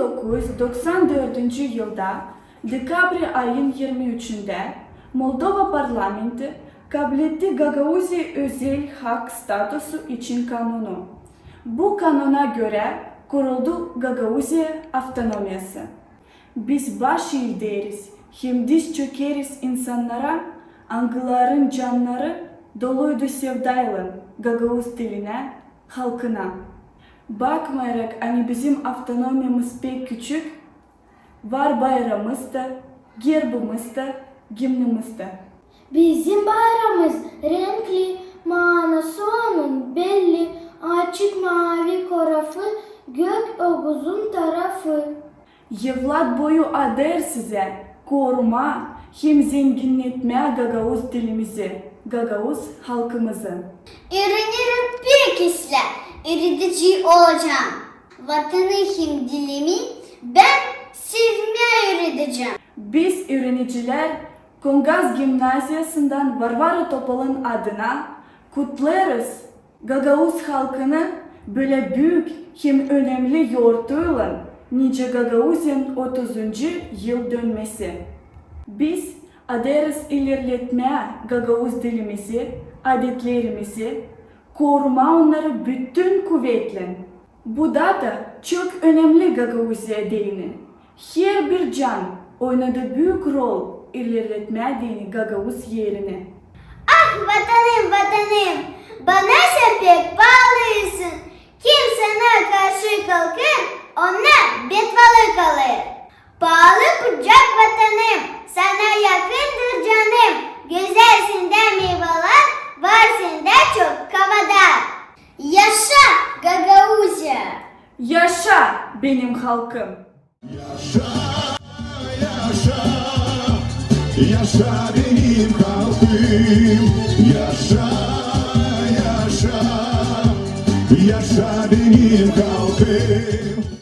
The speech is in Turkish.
1994 yılda Dekabr ayın 23'ünde Moldova parlamenti kabul etti Gagauzi özel hak statüsü için kanunu. Bu kanuna göre kuruldu Gagauzi avtonomiyası. Biz baş deriz, hem diz çökeriz insanlara, angıların canları doluydu sevdayla Gagauz diline, halkına. Bakmayarak hani bizim avtonomyamız pek küçük, var bayramımız da, gerbimiz de, gimnimiz de. Bizim bayramımız renkli, manası onun belli, açık mavi korafı, gök oguzun tarafı. Yıllar boyu ader size koruma hem zenginletmeye Gagauz dilimizi, Gagauz halkımızı. Öğrenirim bir ikisle, üretici olacağım. Vatanı hem dilimi ben sevmeye öğreteceğim. Biz öğrenciler Kongaz Gimnazyası'ndan Varvara Topal'ın adına kutlarız Gagauz halkını böyle büyük hem önemli yoğurtuyla nice Gagauz'un 30. yıl dönmesi. Biz aderiz ilerletmeye Gagauz dilimizi, adetlerimizi, koruma onları bütün kuvvetle. Bu data çok önemli Gagauzya dini. Her bir can oynadı büyük rol ilerletmeye dini Gagauz yerini. Ah vatanım vatanım, bana sen pek bağlısın. Kim sana karşı kalkır, ona betvalı kalır. Bağlı kucak benim halkım. Yaşa, yaşa, yaşa benim kalbim. Yaşa, yaşa, yaşa benim kalbim.